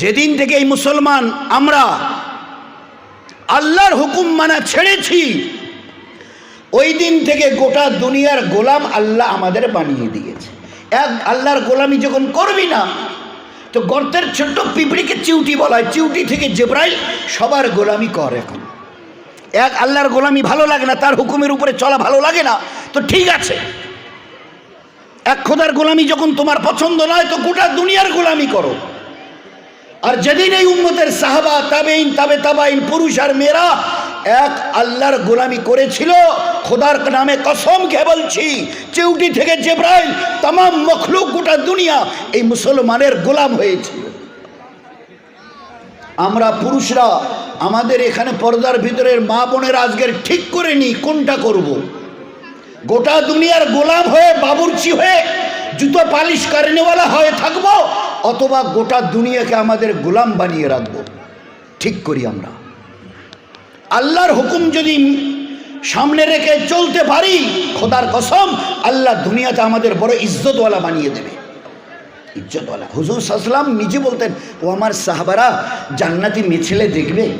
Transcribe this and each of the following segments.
যেদিন থেকে এই মুসলমান আমরা আল্লাহর হুকুম মানা ছেড়েছি, ওই দিন থেকে গোটা দুনিয়ার গোলাম আল্লাহ আমাদের বানিয়ে দিয়েছে। এক আল্লাহর গোলামি যখন করবি না, তো গর্তের ছোট্ট পিঁপড়িকে চিউটি বলা হয়। চিউটি থেকে জেব্রাইল সবার গোলামি কর এখন। এক আল্লাহর গোলামি ভালো লাগে না, তার হুকুমের উপরে চলা ভালো লাগে না, তো ঠিক আছে। এক খোদার গোলামি যখন তোমার পছন্দ নয়, তো গোটা দুনিয়ার গোলামি করো। আর যেদিন এই উম্মতের সাহাবা তাবেইন তাবে তাবাইন পুরুষ আর মেয়েরা এক আল্লাহর গোলামি করেছিল, খোদার নামে কসম খেয়ে বলছি, চেউটি থেকে জেব্রাইল তাম মখলুক গোটা দুনিয়া এই মুসলমানের গোলাম হয়েছিল আমরা পুরুষরা আমাদের এখানে পর্দার ভিতরের মা বোনের আজকের ঠিক করে নি, কোনটা করব। গোটা দুনিয়ার গোলাম হয়ে, বাবুর্চি হয়ে, জুতো পালিশ কারণেওয়ালা হয়ে থাকব অথবা গোটা দুনিয়াকে আমাদের গোলাম বানিয়ে রাখব। ঠিক করি আমরা। আল্লাহর হুকুম যদি সামনে রেখে চলতে পারি, খোদার কসম, আল্লাহ দুনিয়াতে আমাদের বড় ইজ্জতওয়ালা বানিয়ে দেবে। ইজ্জতওয়ালা। হুজুর সাসলাম নিজে বলতেন, ও আমার সাহাবারা, জান্নাতি মিছিলে দেখবে?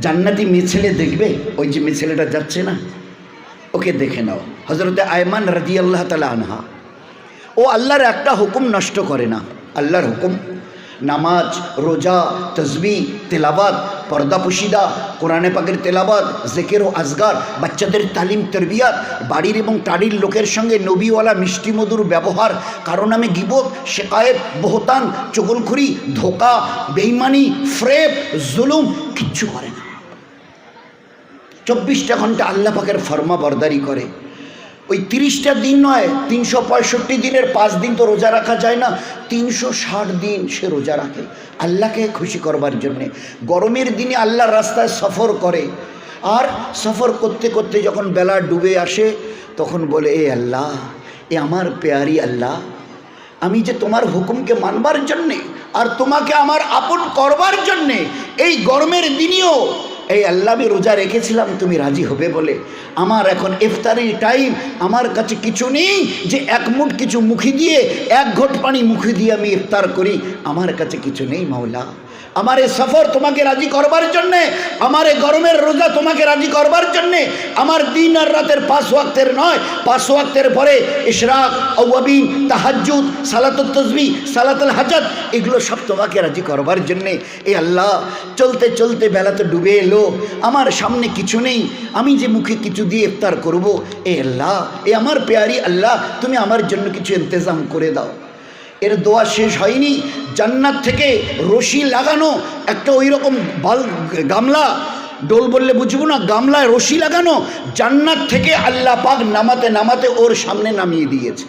জান্নাতি মিছিলে দেখবে? ওই যে মিছিলেটা যাচ্ছে না? ওকে দেখে নাও। হজরতে আয়মান রাজি আল্লাহ তালা আনহা। ও আল্লাহর একটা হুকুম নষ্ট করে না। আল্লাহর হুকুম। নামাজ, রোজা তসবি তেলাবাদ পর্দা পুশিদা, কোরআনে পাকের তেলাবাদ জেকের ও আজগার, বাচ্চাদের তালিম, তরবিয়াত, বাড়ির এবং টাড়ির লোকের সঙ্গে নবীওয়ালা মিষ্টি মধুর ব্যবহার, কারও নামে গিবত, শেকায়েত, বহতান, চগলখুরি, ধোকা, বেইমানি ফ্রেপ জুলুম, কিচ্ছু করে না। চব্বিশটা ঘণ্টা আল্লাহ পাকের ফরমা বরদারি করে। ওই তিরিশটা দিন নয়, তিনশো পঁয়ষট্টি দিনের পাঁচ দিন তো রোজা রাখা যায় না। তিনশো ষাট দিন সে রোজা রাখে আল্লাহকে খুশি করবার জন্যে। গরমের দিনে আল্লাহর রাস্তায় সফর করে আর সফর করতে করতে যখন বেলা ডুবে আসে, তখন বলে, এ আল্লাহ, এ আমার পেয়ারি আল্লাহ, আমি যে তোমার হুকুমকে মানবার জন্যে আর তোমাকে আমার আপন করবার জন্যে এই গরমের দিনেও এই আল্লাহ রোজা রেখেছিলাম, তুমি রাজি হবে বলে। আমার এখন ইফতারির টাইম আমার কাছে কিছু নেই যে এক মুঠ কিছু মুখে দিয়ে, এক ঘট পানি মুখে দিয়ে আমি ইফতার করি। আমার কাছে কিছু নেই, মাওলা। আমার এই সফর তোমাকে রাজি করবার জন্যে, আমার এই গরমের রোজা তোমাকে রাজি করবার জন্যে, আমার দিন আর রাতের পাঁচ ওয়াক্তের নয়, পাঁচ ওয়াক্তের পরে ইশরাক, আউয়াবিন, তাহাজ্জুদ সালাতুল তসবি সালাতুল হাজাত, এগুলো সব তোমাকে রাজি করবার জন্যে। এ আল্লাহ, চলতে চলতে বেলা তো ডুবে এলো, আমার সামনে কিছু নেই, আমি যে মুখে কিছু দিয়ে ইফতার করব, এ আল্লাহ, এ আমার পেয়ারি আল্লাহ, তুমি আমার জন্য কিছু ইন্তজাম করে দাও। এর দোয়া শেষ হয়নি। জান্নাত থেকে রশি লাগানো, একটা ওই রকম বাল, গামলা ডোল বললে বুঝব না, গামলায় রশি লাগানো, জান্নাত থেকে আল্লাহ পাক নামাতে নামাতে ওর সামনে নামিয়ে দিয়েছে।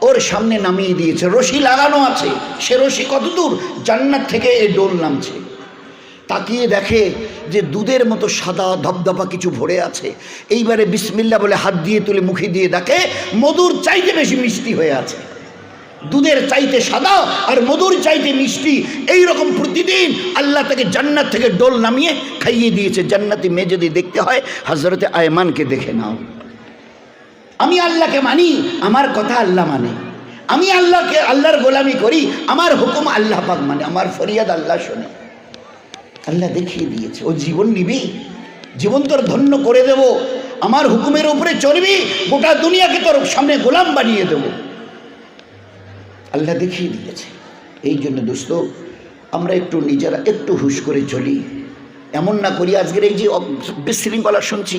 ওর সামনে নামিয়ে দিয়েছে। রশি লাগানো আছে। সে রশি কত দূর জান্নাত থেকে এই ডোল নামছে। তাকিয়ে দেখে যে দুধের মতো সাদা ধপধপা কিছু ভরে আছে। এইবারে বিসমিল্লা বলে হাত দিয়ে তুলে মুখে দিয়ে দেখে মধুর চাইতে বেশি মিষ্টি হয়ে আছে। দুধের চাইতে সাদা আর মধুর চাইতে মিষ্টি। এই রকম প্রতিদিন আল্লাহ তাকে জান্নাত থেকে ডোল নামিয়ে খাইয়ে দিয়েছে। জান্নাতি মেয়ে যদি দেখতে হয় হজরতে আয়মানকে দেখে নাও। আমি আল্লাহকে মানি, আমার কথা আল্লাহ মানে। আমি আল্লাহকে, আল্লাহর গোলামি করি, আমার হুকুম আল্লাহ পাক মানে আমার ফরিয়াদ আল্লাহ শোনে। আল্লাহ দেখিয়ে দিয়েছে, ও জীবন নিবি, জীবন তোর ধন্য করে দেব, আমার হুকুমের উপরে চলবি গোটা দুনিয়াকে তোর সামনে গোলাম বানিয়ে দেবো। আল্লাহ দেখিয়ে দিয়েছে। এই জন্য দোস্ত, আমরা একটু নিজেরা একটু হুশ করে চলি। এমন না করি, আজকের এই যে বিশৃঙ্খলা শুনছি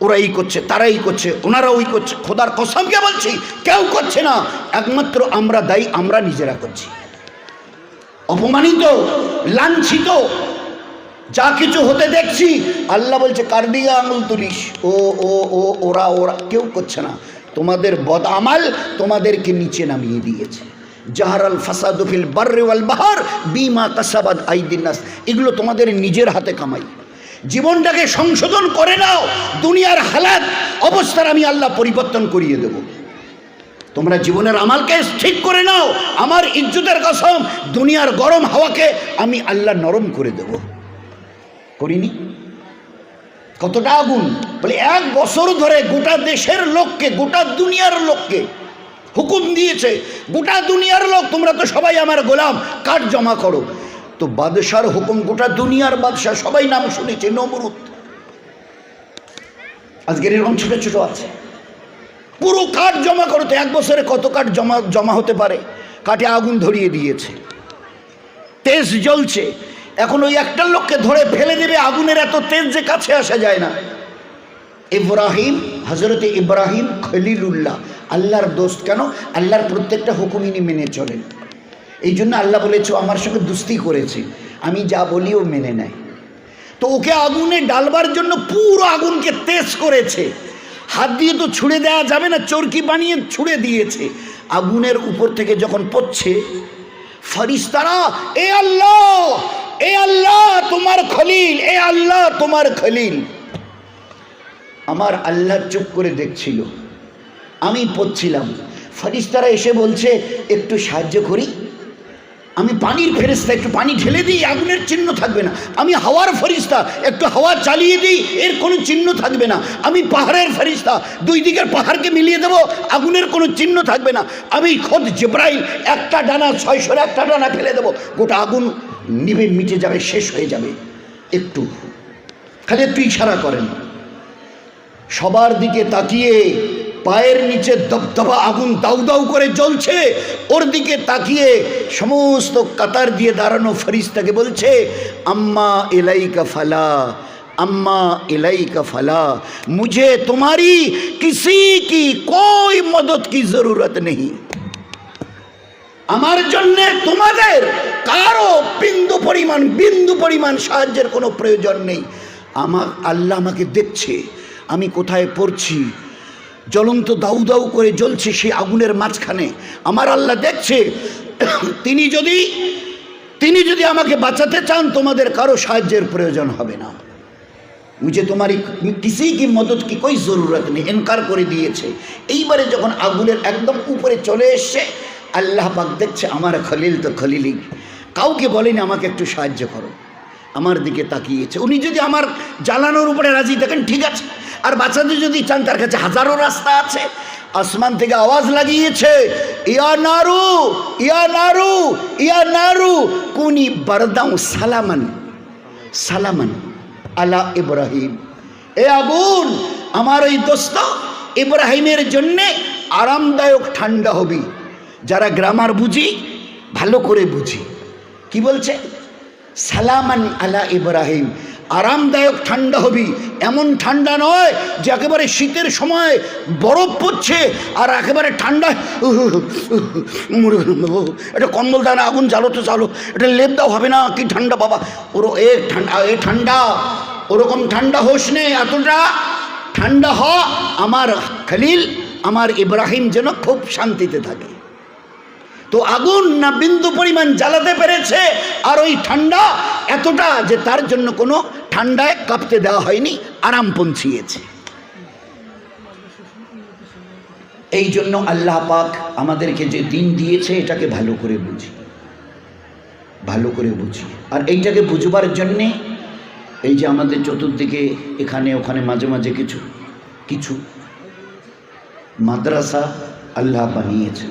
ওরা এই করছে, তারাই করছে ওনারা ওই করছে, খোদার কসমকে বলছি, কেউ করছে না, একমাত্র আমরা দায়ী, আমরা নিজেরা করছি। অপমানিত, লাঞ্ছিত, যা কিছু হতে দেখছি, আল্লাহ বলছে, কার দিকে আঙুল তুলিস? ও ও ও, ওরা ওরা, কেউ করছে না। তোমাদের বদ আমাল তোমাদেরকে নিচে নামিয়ে দিয়েছে। জাহারাল ফাসাদুফিল বার্রে ওয়াল বাহার বিমা কাসাবাদ আইদিনাস এগুলো তোমাদের নিজের হাতে কামাই। জীবনটাকে সংশোধন করে নাও, দুনিয়ার হালাত, অবস্থার আমি আল্লাহ পরিবর্তন করিয়ে দেব। তোমরা জীবনের আমালকে ঠিক করে নাও, আমার ইজ্জতের কসম, দুনিয়ার গরম হাওয়াকে আমি আল্লাহ নরম করে দেব। করিনি? কতটা আগুন বলে এক বছর ধরে গোটা দেশের লোককে, গোটা দুনিয়ার লোককে হুকুম দিয়েছে, গোটা দুনিয়ার লোক, তোমরা তো সবাই আমার গোলাম, কাঠ জমা করো। তো বাদশার হুকুম গোটা দুনিয়ার বাদশাহ সবাই নাম শুনেছে, নমরুদ। আজকের এরকম ছোট ছোট আছে। পুরো কাঠ জমা করো তো, এক বছরে কত কাঠ জমা জমা হতে পারে? কাঠে আগুন ধরিয়ে দিয়েছে। তেজ জ্বলছে। এখন ওই একটা লোককে ধরে ফেলে দেবে, আগুনের এত তেজ যে কাছে আসা যায় না। ইব্রাহিম হজরতে ইব্রাহিম খলিলুল্লাহ, আল্লাহর দোস্ত কেন? আল্লাহর প্রত্যেকটা হুকুম ইনি মেনে চলেন। এই জন্য আল্লাহ বলেছে আমার সঙ্গে দুস্তি করেছে, আমি যা বলি ও মেনে নেয়। তো ওকে আগুনে ডালবার জন্য পুরো আগুনকে তেজ করেছে। হাত দিয়ে তো ছুঁড়ে দেওয়া যাবে না, চরকি বানিয়ে ছুঁড়ে দিয়েছে। আগুনের উপর থেকে যখন পড়ছে, ফরিস্তারা, এ আল্লাহ এ আল্লাহ তোমার খলিল, এ আল্লাহ তোমার খলিল। আমার আল্লাহ চুপ করে দেখছিল। আমি পড়ছিলাম। ফরিস্তারা এসে বলছে, একটু সাহায্য করি। আমি পানির ফেরিস্তা একটু পানি ঢেলে দিই, আগুনের চিহ্ন থাকবে না। আমি হাওয়ার ফরিস্তা, একটু হাওয়া চালিয়ে দিই, এর কোনো চিহ্ন থাকবে না। আমি পাহাড়ের ফেরিস্তা দুই দিকের পাহাড়কে মিলিয়ে দেবো, আগুনের কোনো চিহ্ন থাকবে না। আমি খোদ জেব্রাইল, একটা ডানা, ছয়শোর একটা ডানা ফেলে দেবো। গোটা আগুন নিভে মিটে যাবে, শেষ হয়ে যাবে। একটু, খালি একটু ইশারা করেন। সবার দিকে তাকিয়ে পায়ের নিচে দবদবা আগুন দাউ দাউ করে জ্বলছে ওর দিকে তাকিয়ে সমস্ত কাতার দিয়ে দাঁড়ানো ফরিস্তাকে বলছে আম্মা এলাইকা ফালা अम्मा इलाई का फला मुझे तुम्हारी किसी की कोई मदद की जरूरत नहीं আমার জন্য তোমাদের কারো বিন্দু পরিমাণ বিন্দু পরিমাণ সাহায্যের কোনো প্রয়োজন নেই আমার আল্লাহ আমাকে দেখছে আমি কোথায় পড়ছি? জ্বলন্ত দাউ দাউ করে জ্বলছে সেই আগুনের মাঝখানে। আমার আল্লাহ দেখছে। তিনি যদি তিনি যদি আমাকে বাঁচাতে চান, তোমাদের কারও সাহায্যের প্রয়োজন হবে না। মুঝে তোমার কিসি কি মদত কি, কই জরুরত নেই, এনকার করে দিয়েছে। এইবারে যখন আগুনের একদম উপরে চলে এসছে, আল্লাহ পাক দেখছে, আমার খলিল তো খলিলই। কাউকে বলেনি, আমাকে একটু সাহায্য করো। আমার দিকে তাকিয়েছে। উনি যদি আমার জ্বালানোর উপরে রাজি থাকেন, ঠিক আছে। আর বাচ্চাদের যদি চান, তার কাছে হাজারো রাস্তা আছে। আসমান থেকে আওয়াজ লাগিয়েছে, ইয়া নারু ইয়া নারু ইয়া নারু, কুনি বারদাও সালামান সালামান আলা ইব্রাহিম। এ আগুন আমার ওই দোস্ত, ইব্রাহিমের জন্যে আরামদায়ক ঠান্ডা হবি। যারা গ্রামার বুঝি, ভালো করে বুঝি। কি বলছে? সালামান আলা ইব্রাহিম। আরামদায়ক ঠান্ডা হবি। এমন ঠান্ডা নয় যে একেবারে শীতের সময় বরফ পড়ছে আর একেবারে ঠান্ডা। এটা কম্বল দানা আগুন জ্বালো তো চালো এটা লেপ দাও, হবে না, কি ঠান্ডা বাবা। ওর, এ ঠান্ডা এ ঠান্ডা। ওরকম ঠান্ডা হোস নে, এতটা ঠান্ডা হ। আমার খালিল, আমার ইব্রাহিম যেন খুব শান্তিতে থাকে। তো আগুন না বিন্দু পরিমাণ জ্বালাতে পেরেছে আর ওই ঠান্ডা এতটা যে তার জন্য কোনো ঠান্ডায় কাঁপতে দেওয়া হয়নি, আরাম পৌঁছিয়েছে। এই জন্য আল্লাহ পাক আমাদেরকে যে দিন দিয়েছে, এটাকে ভালো করে বুঝি। ভালো করে বুঝি। আর এইটাকে বুঝবার জন্যে এই যে আমাদের চতুর্দিকে এখানে, ওখানে মাঝে মাঝে কিছু কিছু মাদ্রাসা আল্লাহ বানিয়েছে।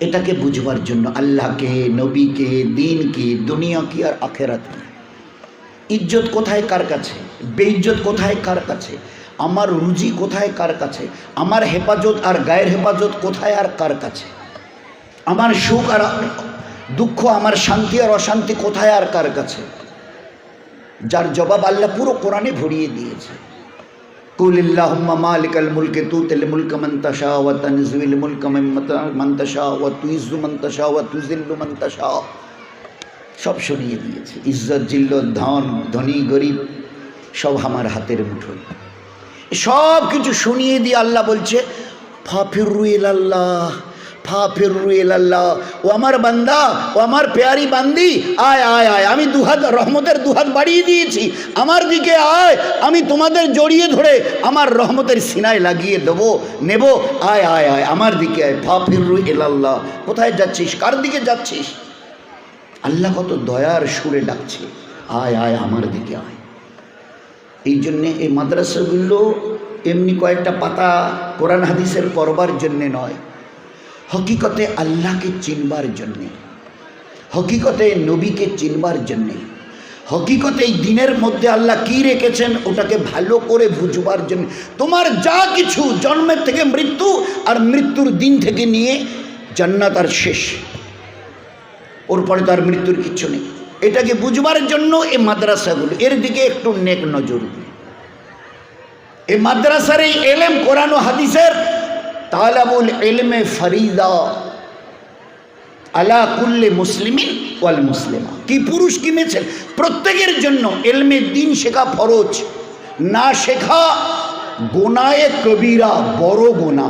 এটাকে বুঝবার জন্য আল্লাহকে, নবীকে, দিনকে দুনিয়া কি আর আখেরাত কি ইজ্জত কোথায় কার কাছে? বেইজ্জত কোথায় কার কাছে? আমার রুজি কোথায় কার কাছে? আমার হেফাজত আর গায়ের হেফাজত কোথায় আর কার কাছে? আমার সুখ আর দুঃখ, আমার শান্তি আর অশান্তি কোথায় আর কার কাছে? যার জবাব আল্লাহ পুরো কোরআনে ভরিয়ে দিয়েছে। কুলিল্লাহুম্মা সব সরিয়ে দিয়েছে। ইজ্জত, জিল্লত, ধন, ধনী, গরিব, সব আমার হাতের মুঠোয়। সব কিছু শুনিয়ে দিয়ে আল্লাহ বলছে ফাফিরুল আল্লাহ ফাফিরুল আল্লাহ ও আমার বান্দা, ও আমার পেয়ারি বান্দি, আয় আয় আয়। আমি দুহাত, রহমতের দুহাত বাড়িয়ে দিয়েছি। আমার দিকে আয়, আমি তোমাদের জড়িয়ে ধরে আমার রহমতের সিনায় লাগিয়ে দেবো, নেব। আয় আয় আয়, আমার দিকে আয়। ফাফিরু এলাল্লাহ কোথায় যাচ্ছিস? কার দিকে যাচ্ছিস? আল্লাহ কত দয়ার সুরে ডাকছে। আয় আয়, আমার দিকে আয়। এই জন্যে এই মাদ্রাসাগুলো এমনি কয়েকটা পাতা কোরআন হাদিসের পড়বার জন্যে নয়, হকিকতে আল্লাহকে চিনবার জন্যে, হকিকতে নবীকে চিনবার জন্যে, হকিকতে এই দিনের মধ্যে আল্লাহ কি রেখেছেন ওটাকে ভালো করে বুঝবার জন্য। তোমার যা কিছু জন্মের থেকে মৃত্যু আর মৃত্যুর দিন থেকে নিয়ে জান্নাত আর শেষ। ওর পরে তো আর মৃত্যুর কিচ্ছু নেই। এটাকে বুঝবার জন্য এই মাদ্রাসাগুলো, এর দিকে একটু নেক নজর। এই মাদ্রাসার এই এলেম কোরআন হাদিসের তালাবুল এলমে ফরিদা আলা কুল্লে মুসলিমিন ওয়াল মুসলিমা। কি পুরুষ, কি মেয়েছেন প্রত্যেকের জন্য এলমে দিন শেখা ফরজ, না শেখা গোনায়ে কবিরা বড় গোনা।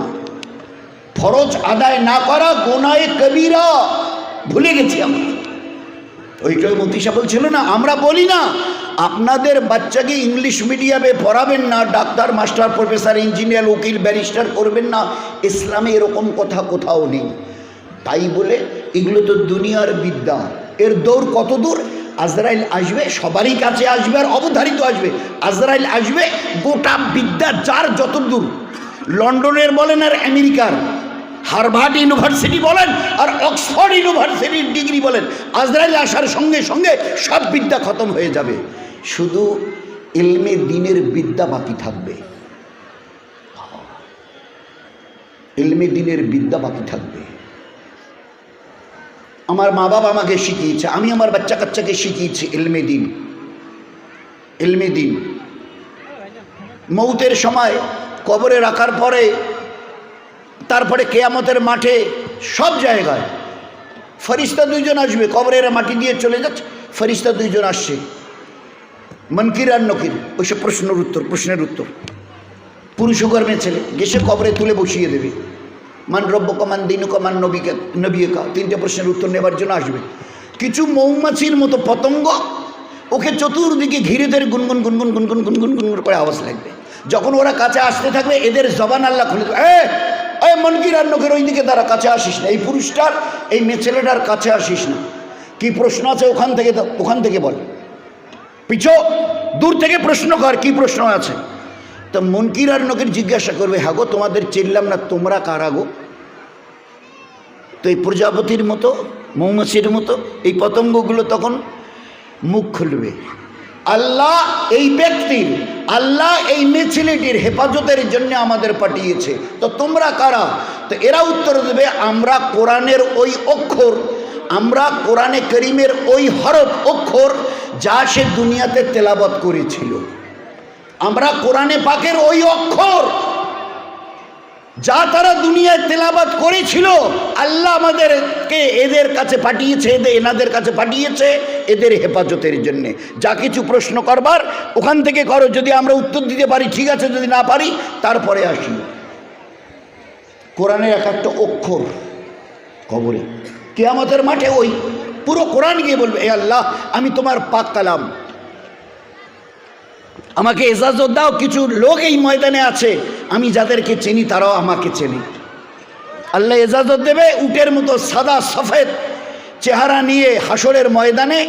ফরজ আদায় না করা গোনায়ে কবিরা। ভুলে গেছি আমরা। ওইটাই মতিশা বলছিল না, আমরা বলি না, আপনাদের বাচ্চাকে ইংলিশ মিডিয়ামে পড়াবেন না, ডাক্তার, মাস্টার, প্রফেসর, ইঞ্জিনিয়ার, উকিল, ব্যারিস্টার করবেন না, ইসলামে এরকম কথা কোথাও নেই। তাই বলে এগুলো তো দুনিয়ার বিদ্যা। এর দৌড় কত দূর? আজরাইল আসবে, সবারই কাছে আসবে আর অবধারিত আসবে। আজরাইল আসবে, গোটা বিদ্যা যার যত দূর লন্ডনের বলেন আর আমেরিকার। হারভার্ড ইউনিভার্সিটি বলেন আর অক্সফোর্ড ইউনিভার্সিটির ডিগ্রি বলেন, আজরাইল আসার সঙ্গে সঙ্গে সব বিদ্যা খতম হয়ে যাবে। শুধু ইলমে দিনের বিদ্যা বাকি থাকবে। ইলমে দিনের বিদ্যা বাকি থাকবে। আমার মা বাবা আমাকে শিখিয়েছে, আমি আমার বাচ্চা কাচ্চাকে শিখিয়েছি ইলমে দিন। ইলমে দিন। মৌতের সময় কবরে রাখার পরে তারপরে কেয়ামতের মাঠে সব জায়গায় ফরিস্তা দুইজন আসবে, কবরের মাটি দিয়ে চলে যাচ্ছে, ফরিস্তা দুইজন আসছে। মনকির আর নকির ওইসব প্রশ্নের উত্তর প্রশ্নের উত্তর। পুরুষ ছেলে, গেসে কবরে তুলে বসিয়ে দেবে। মান রব্য কমান দিনু কমান নবীকে নবীকা তিনটে প্রশ্নের উত্তর নেবার জন্য আসবে। কিছু মৌমাছির মতো পতঙ্গ, ওকে চতুর্দিকে ঘিরে ধরে গুনগুন গুনগুন গুনগুন গুনগুন গুনগুন করে আওয়াজ লাগবে। যখন ওরা কাছে আসতে থাকবে, এদের জবান আল্লাহ খুলে দেবে এ এ মনকির আর ওই দিকে তারা কাছে আসিস না। এই পুরুষটার, এই মেয়ে ছেলেটার কাছে আসিস না। কি প্রশ্ন আছে ওখান থেকে ওখান থেকে বল। পিছো, দূর থেকে প্রশ্ন কর, কি প্রশ্ন আছে? তো মনকির আর নকির জিজ্ঞাসা করবে, হাগো, তোমাদের চিনলাম না, তোমরা কারা গো? তো এই প্রজাপতির মতো, মৌমাছির মতো, এই পতঙ্গগুলো তখন মুখ খুলবে। আল্লাহ এই ব্যক্তির, আল্লাহ এই মিছিলিটির হেফাজতের জন্য আমাদের পাঠিয়েছে। তো তোমরা কারা? তো এরা উত্তর দেবে, আমরা কোরআনের ওই অক্ষর, আমরা কোরআনে করিমের ওই হরফ অক্ষর যা সে দুনিয়াতে তেলাবত করেছিল। আমরা কোরআনে পাকের ওই অক্ষর যা তারা দুনিয়ায় তেলাবাত করেছিল, আল্লাহ আমাদেরকে এদের কাছে পাঠিয়েছে, এদের এনাদের কাছে পাঠিয়েছে এদের হেফাজতের জন্যে। যা কিছু প্রশ্ন করবার, ওখান থেকে করো, যদি আমরা উত্তর দিতে পারি, ঠিক আছে, যদি না পারি, তারপরে আসি। কোরআনের এক একটা অক্ষর কবরে। কেয়ামতের মাঠে ওই পুরো কোরআন গিয়ে বলবে, এ আল্লাহ, আমি তোমার পাক কালাম। আমাকে এজাজত দাও, কিছু লোক এই ময়দানে আছে। আমি যাদেরকে চিনি, তারাও আমাকে চেনে। আল্লাহ এজাজত দেবে, উটের মতো সাদা সফেদ চেহারা নিয়ে হাসরের ময়দানে।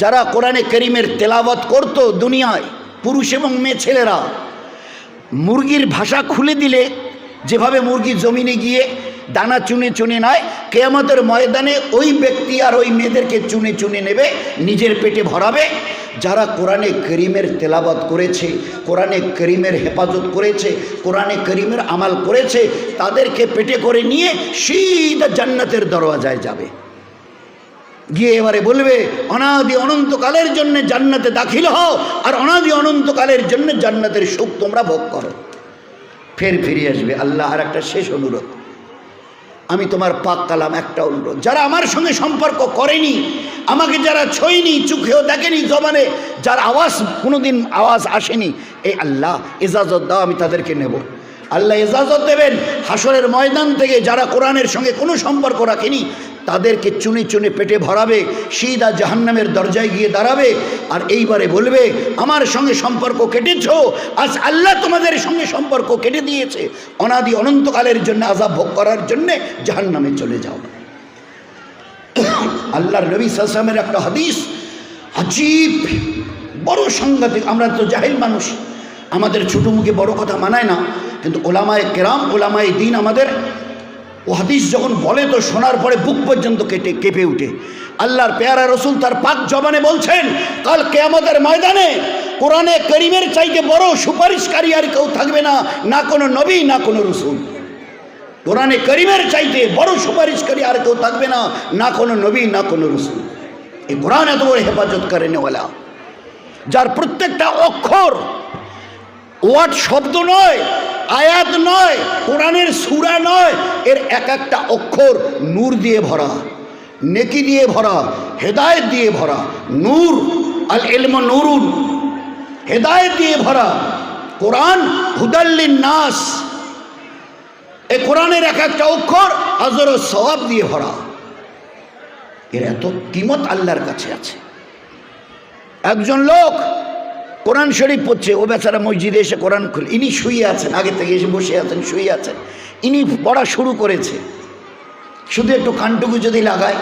যারা কোরআনে করিমের তেলাবত করত দুনিয়ায়, পুরুষ এবং মেয়ে ছেলেরা। মুরগির ভাষা খুলে দিলে, যেভাবে মুরগি জমিনে গিয়ে দানা চুনে চুনে নেয়, কেয়ামতের ময়দানে ওই ব্যক্তি আর ওই মেয়েদেরকে চুনে চুনে নেবে, নিজের পেটে ভরাবে। যারা কোরআনে করিমের তেলাবাত করেছে, কোরআনে করিমের হেফাজত করেছে, কোরআনে করিমের আমাল করেছে, তাদেরকে পেটে করে নিয়ে সিধা জান্নাতের দরওয়াজায় যাবে। গিয়ে এবারে বলবে, অনাদি অনন্তকালের জন্য জান্নাতে দাখিল হও, আর অনাদি অনন্তকালের জন্য জান্নাতের সুখ তোমরা ভোগ করো। ফের ফিরে আসবে আল্লাহ আর একটা শেষ অনুরোধ। আমি তোমার পাক কালাম, একটা অনুরোধ। যারা আমার সঙ্গে সম্পর্ক করেনি, আমাকে যারা ছইনি চোখেও দেখেনি, জবানে যার আওয়াজ কোনোদিন আওয়াজ আসেনি এই আল্লাহ ইজাজত দাও, আমি তাদেরকে নেব। আল্লাহ এজাজত দেবেন। হাসরের ময়দান থেকে যারা কোরআনের সঙ্গে কোনো সম্পর্ক রাখেনি, তাদেরকে চুনে চুনে পেটে ভরাবে সিদা জাহান্নামের দরজায় গিয়ে দাঁড়াবে আর এইবারে বলবে, আমার সঙ্গে সম্পর্ক কেটেছ? আজ আল্লাহ তোমাদের সঙ্গে সম্পর্ক কেটে দিয়েছে। অনাদি অনন্তকালের জন্য আজাব ভোগ করার জন্যে জাহান্নামে চলে যাও। আল্লাহর নবী সালামের একটা হাদিস আজীব বড় সাংঘাতিক। আমরা তো জাহিল মানুষ। আমাদের ছোটো মুখে বড় কথা মানায় না। কিন্তু ওলামায় কেরাম, ওলামায় দিন আমাদের ও হাদিস যখন বলে তো শোনার পরে বুক পর্যন্ত কেটে, কেঁপে উঠে। আল্লাহর পেয়ারা রসুল তার পাক জবানে বলছেন, কাল কেয়ামতের ময়দানে কোরআনে করিমের চাইতে বড় সুপারিশকারী আর কেউ থাকবে না না কোনো নবী, না কোনো রসুল। কোরআনে করিমের চাইতে বড় সুপারিশকারী আর কেউ থাকবে না না কোনো নবী, না কোনো রসুল। এই কোরআন এত বড় হেফাজত করে নেওয়ালা। যার প্রত্যেকটা অক্ষর ওয়াট শব্দ নয়, আয়াত নয়, কোরআনের সুরা নয়, এর এক একটা অক্ষর নূর দিয়ে ভরা, নেকি দিয়ে ভরা, হেদায়েত দিয়ে ভরা, নূর, আল এলম নুরুন, হেদায়েত দিয়ে ভরা, কোরআন হুদাল্লিন নাস এই কোরআনের এক একটা অক্ষর আজর সওয়াব দিয়ে ভরা, এর এত কিমত আল্লাহর কাছে আছে। একজন লোক কোরআন শরীফ পড়ছে, ও বেচারা মসজিদে এসে কোরআন খুলে। ইনি শুয়ে আছেন, আগে থেকে এসে বসে আছেন, শুয়ে আছেন। ইনি পড়া শুরু করেছে। শুধু একটু কানটুকু যদি লাগায়,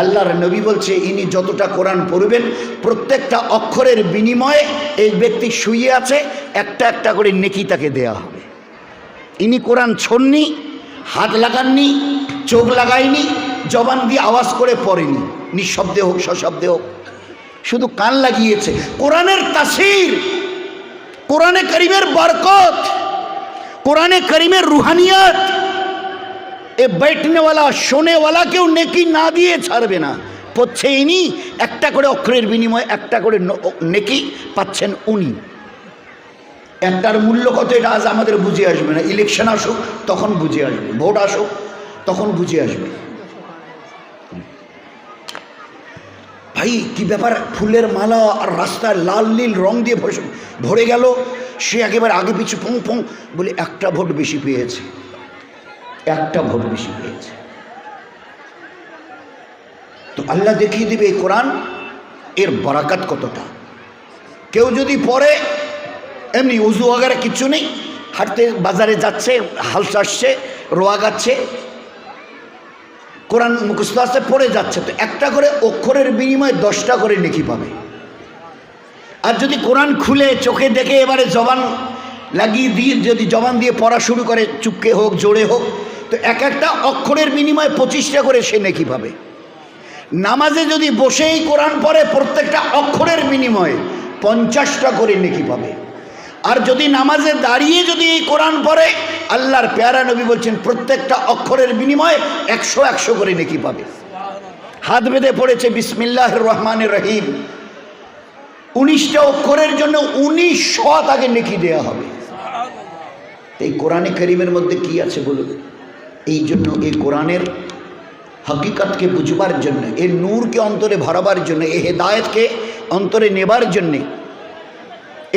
আল্লাহর নবী বলছে, ইনি যতটা কোরআন পড়বেন, প্রত্যেকটা অক্ষরের বিনিময়ে এই ব্যক্তি শুয়ে আছে, একটা একটা করে নেকি তাকে দেয়া হবে। ইনি কোরআন ছড়নি, হাত লাগাননি, চোখ লাগায়নি, জবান দিয়ে আওয়াজ করে পড়েনি, নিঃশব্দে হোক, সশব্দে হোক। শুধু কান লাগিয়েছে। কোরআনের তাসির, কোরআনে করিমের বরকত, কোরআনে করিমের রুহানিয়াত, এ বেটনেওয়ালা, শোনেওয়ালা কেউ নেকি না দিয়ে ছাড়বে না। পড়ছে ইনি একটা করে অক্ষরের বিনিময়ে একটা করে নেকি পাচ্ছেন উনি। একটার মূল্য কত এটা আজ আমাদের বুঝে আসবে না। ইলেকশন আসুক, তখন বুঝে আসবে। ভোট আসুক, তখন বুঝে আসবে। ভাই, কি ব্যাপার? ফুলের মালা আর রাস্তায় লাল, নীল রং দিয়ে ভরে গেল। সে একেবারে আগে পিছু ফোং ফোং বলে একটা ভোট বেশি পেয়েছে। একটা ভোট বেশি পেয়েছে। তো আল্লাহ দেখিয়ে দিবে এই কোরআন, এর বরাকাত কতটা? কেউ যদি পড়ে, এমনি উজু আগারে কিচ্ছু নেই, হাঁটতে বাজারে যাচ্ছে হাল চাষছে রোয়া গাচ্ছে কোরআন মুখস্থ আসতে পড়ে যাচ্ছে তো। একটা করে অক্ষরের বিনিময়ে দশটা করে নেকি পাবে। আর যদি কোরআন খুলে, চোখে দেখে, এবারে জবান লাগিয়ে দিয়ে, যদি জবান দিয়ে পড়া শুরু করে, চুপকে হোক, জোরে হোক, তো এক একটা অক্ষরের বিনিময়ে পঁচিশটা করে সে নেকি পাবে। নামাজে যদি বসেই কোরআন পড়ে, প্রত্যেকটা অক্ষরের বিনিময়ে পঞ্চাশটা করে নেকি পাবে। আর যদি নামাজে দাঁড়িয়ে যদি এই কোরআন পড়ে আল্লাহর পেয়ারা নবী বলছেন, প্রত্যেকটা অক্ষরের বিনিময়ে একশো একশো করে নেকি পাবে। হাত বেঁধে পড়েছে বিসমিল্লাহ রহমানের রহিম। উনিশটা অক্ষরের জন্য উনিশ শ তাকে নেকি দেওয়া হবে। এই কোরআনে করিমের মধ্যে কি আছে বলুন? এই জন্য এই কোরআনের হকিকতকে বুঝবার জন্য এর নূরকে অন্তরে ভরাবার জন্য, এ হেদায়তকে অন্তরে নেবার জন্যে,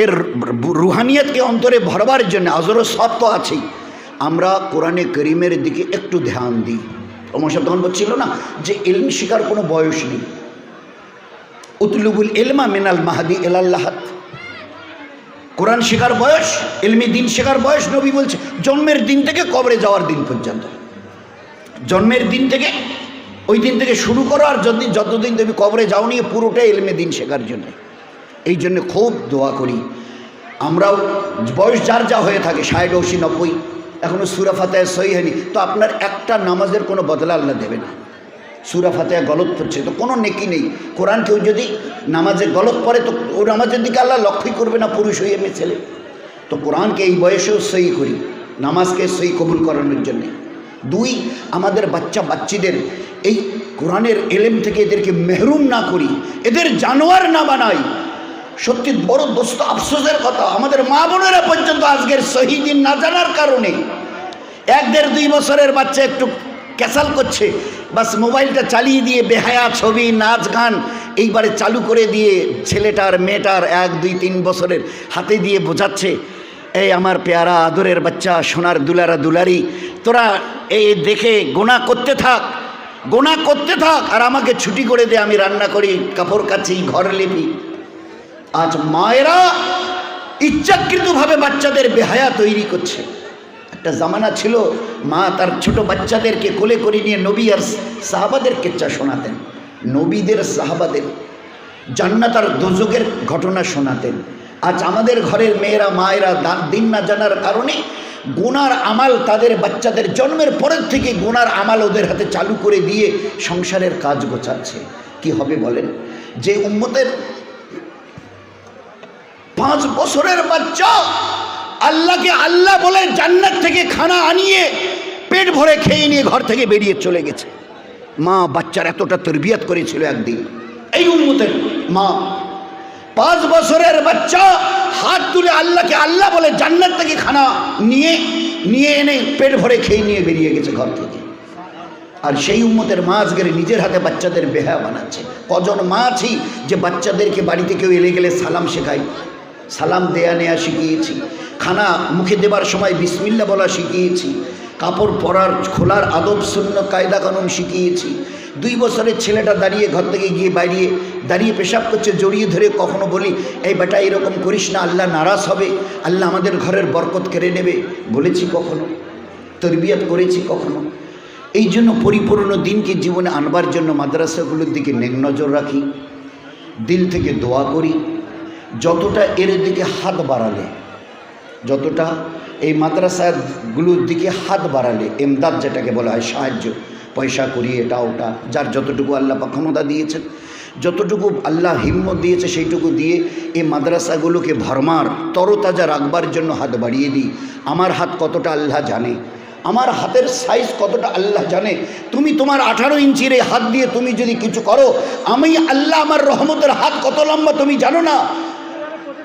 এর রুহানিয়তকে অন্তরে ভরবার জন্য আজরও সব তো আছেই। আমরা কোরআনে করিমের দিকে একটু ধ্যান দিই। আমার সাহেব তখন বলছিল না যে এলম শিকার কোনো বয়স নেই। উতলুবুল এলমা মিনাল মাহাদি এলাল্লাহাত কোরআন শেখার বয়স এলমি দিন শেখার বয়স, নবী বলছে, জন্মের দিন থেকে কবরে যাওয়ার দিন পর্যন্ত। জন্মের দিন থেকে, ওই দিন থেকে শুরু করো আর যতদিন যতদিন তুমি কবরে যাও নিয়ে পুরোটাই এলমে দিন শেখার জন্য। এই জন্য খুব দোয়া করি। আমরাও, বয়স যার যা হয়ে থাকে, ষাট অশি নব্বই এখনও সুরা ফাতেহা সই হয়নি। তো আপনার একটা নামাজের কোনো বদলা আল্লাহ দেবে না। সুরা ফাতেহা গলত পড়ছে, তো কোনো নেকি নেই। কোরআন কেউ যদি নামাজে গলত পড়ে, তো ও নামাজের দিকে আল্লাহ লক্ষ্যই করবে না, পুরুষ হয়ে মেয়ে ছেলে। তো কোরআনকে এই বয়সেও সই করি, নামাজকে সই কবুল করানোর জন্যে। দুই, আমাদের বাচ্চা বাচ্চিদের এই কোরআনের এলেম থেকে এদেরকে মেহরুম না করি, এদের জানোয়ার না বানাই। সত্যি বড় দোস্ত আফসোসের কথা, আমাদের মা বোনেরা পর্যন্ত আজকের শহীদিন না জানার কারণে এক দেড় দুই বছরের বাচ্চা একটু ক্যাসাল করছে। বাস মোবাইলটা চালিয়ে দিয়ে বেহায়া ছবি, নাচ গান এইবারে চালু করে দিয়ে ছেলেটার, মেয়েটার এক, দুই, তিন বছরের হাতে দিয়ে বোঝাচ্ছে, এই আমার পেয়ারা আদরের বাচ্চা, সোনার দুলারা দুলারি, তোরা এই দেখে গোনা করতে থাক, গোনা করতে থাক, আর আমাকে ছুটি করে দে, আমি রান্না করি, কাপড় কাচি, ঘর লেপি। আজ মায়েরা ইচ্ছাকৃতভাবে বাচ্চাদের বেহায়া তৈরি করছে। একটা জামানা ছিল, মা তার ছোট বাচ্চাদেরকে কোলে করে নিয়ে নবী আর সাহাবাদের কেচ্চা শোনাতেন। নবীদের সাহাবাদের জান্নাত আর দোজকের ঘটনা শোনাতেন। আজ আমাদের ঘরের মেয়েরা, মায়েরা দিন না জানার কারণে গুনার আমাল তাদের বাচ্চাদের জন্মের পরের থেকে গুনার আমাল ওদের হাতে চালু করে দিয়ে সংসারের কাজ গোছাচ্ছে। কি হবে বলেন? যে উম্মতের পাঁচ বছরের বাচ্চা আল্লাহকে আল্লাহ বলে জান্নাত থেকে খানা আনিয়ে পেট ভরে খেয়ে নিয়ে ঘর থেকে বেরিয়ে চলে গেছে। মা বাচ্চার এতটা তরবিয়ত করেছিল একদিন। এই উন্মতের মা, পাঁচ বছরের বাচ্চা হাত তুলে আল্লাহকে আল্লাহ বলে জান্নাত থেকে খানা নিয়ে নিয়ে এনে পেট ভরে খেয়ে নিয়ে বেরিয়ে গেছে ঘর থেকে। আর সেই উম্মতের মা আজকের নিজের হাতে বাচ্চাদের বেহা বানাচ্ছে। কজন মা আছি যে বাচ্চাদেরকে বাড়িতে কেউ এলে গেলে সালাম শেখাই সালাম দেয়া নেয়া শিখিয়েছি। খানা মুখে দেবার সময় বিসমিল্লা বলা শিখিয়েছি। কাপড় পরার, খোলার আদব শূন্য, কায়দা কানুন শিখিয়েছি। দুই বছরের ছেলেটা দাঁড়িয়ে ঘর থেকে গিয়ে বাইরে, দাঁড়িয়ে পেশাব করছে, জড়িয়ে ধরে কখনো বলি, এই বেটা, এরকম করিস না, আল্লাহ নারাজ হবে, আল্লাহ আমাদের ঘরের বরকত কেড়ে নেবে। বলেছি কখনো, তরবিয়ত করেছি কখনো। এই জন্য পরিপূর্ণ দিনকে জীবনে আনবার জন্য মাদ্রাসাগুলোর দিকে নেক নজর রাখি, দিল থেকে দোয়া করি, যতটা এর দিকে হাত বাড়ালে যতটা এই মাদ্রাসাগুলোর দিকে হাত বাড়ালে, এমদাদ যেটাকে বলা হয়, সাহায্য, পয়সা করি এটা ওটা, যার যতটুকু আল্লাহ ক্ষমতা দিয়েছেন, যতটুকু আল্লাহ হিম্মত দিয়েছে সেইটুকু দিয়ে এই মাদ্রাসাগুলোকে ভরমার, তরতাজা রাখবার জন্য হাত বাড়িয়ে দিই। আমার হাত কতটা আল্লাহ জানে? আমার হাতের সাইজ কতটা আল্লাহ জানে? তুমি তোমার আঠারো ইঞ্চির এই হাত দিয়ে তুমি যদি কিছু করো, আমি আল্লাহ আমার রহমতের হাত কত লম্বা তুমি জানো না?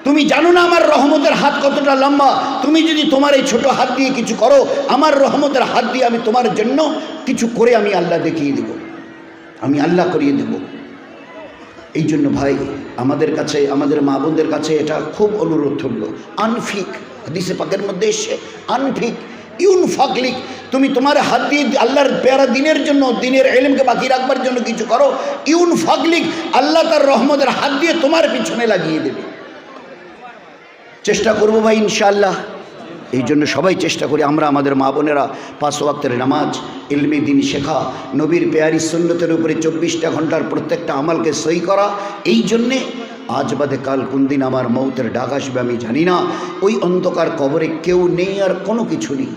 তুমি জানো না আমার রহমতের হাত কতটা লম্বা? তুমি যদি তোমার এই ছোট হাত দিয়ে কিছু করো, আমার রহমতের হাত দিয়ে আমি তোমার জন্য কিছু করে আমি আল্লাহ দেখিয়ে দেব। আমি আল্লাহ করিয়ে দেব। এই জন্য ভাই, আমাদের কাছে, আমাদের মা বোনদের কাছে এটা খুব অনুরোধ থাকল। আনফিক, হাদিসে পাকের মধ্যে এসে আনফিক ইউন ফাকলিক তুমি তোমার হাত দিয়ে আল্লাহর পেয়ারা দিনের জন্য, দিনের এলেমকে বাকি রাখবার জন্য কিছু করো ইউন ফাকলিক আল্লাহ তার রহমতের হাত দিয়ে তোমার পিছনে লাগিয়ে দেবে। চেষ্টা করব ভাই ইনশাল্লাহ এই জন্য সবাই চেষ্টা করি, আমরা আমাদের মা বোনেরা পাঁচ ওয়াক্তের নামাজ, ইলমি দিন শেখা, নবীর পেয়ারি সুন্নতের উপরে চব্বিশটা ঘণ্টার প্রত্যেকটা আমালকে সই করা। এই জন্যে আজ বাদে কাল কোন দিন আমার মৌতের ডাক আসবে আমি জানি না। ওই অন্ধকার কবরে কেউ নেই আর কোনো কিছু নেই।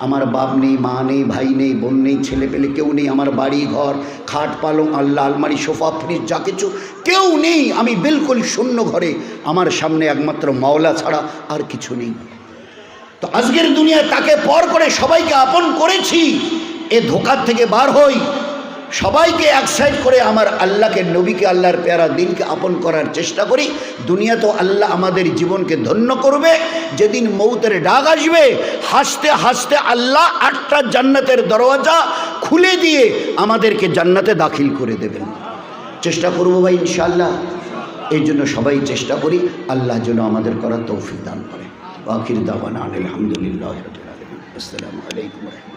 আমার বাপ নেই, মা নেই, ভাই নেই, বোন নেই, ছেলে পেলে কেউ নেই, আমার বাড়ি, ঘর, খাট, পালং আল্লাহ আলমারি সোফা, ফ্রিজ, যা কিছু কেউ নেই। আমি বিলকুল শূন্য ঘরে। আমার সামনে একমাত্র মাওলা ছাড়া আর কিছু নেই। তো আজকের দুনিয়ায় তাকে পর করে সবাইকে আপন করেছি। এ ধোকার থেকে বার হই। সবাইকে এক সাইড করে আমার আল্লাহকে, নবীকে, আল্লাহর পেয়ারা, দিনকে আপন করার চেষ্টা করি। দুনিয়া তো আল্লাহ আমাদের জীবনকে ধন্য করবে। যেদিন মৌতের ডাক আসবে, হাসতে হাসতে আল্লাহ আটটা জান্নাতের দরওয়াজা খুলে দিয়ে আমাদেরকে জান্নাতে দাখিল করে দেবেন। চেষ্টা করব ভাই, ইনশাআল্লাহ। এই জন্য সবাই চেষ্টা করি, আল্লাহ যেন আমাদের করার তৌফিক দান করে। আখির দাওয়ানা আলহামদুলিল্লাহ আসসালামু আলাইকুম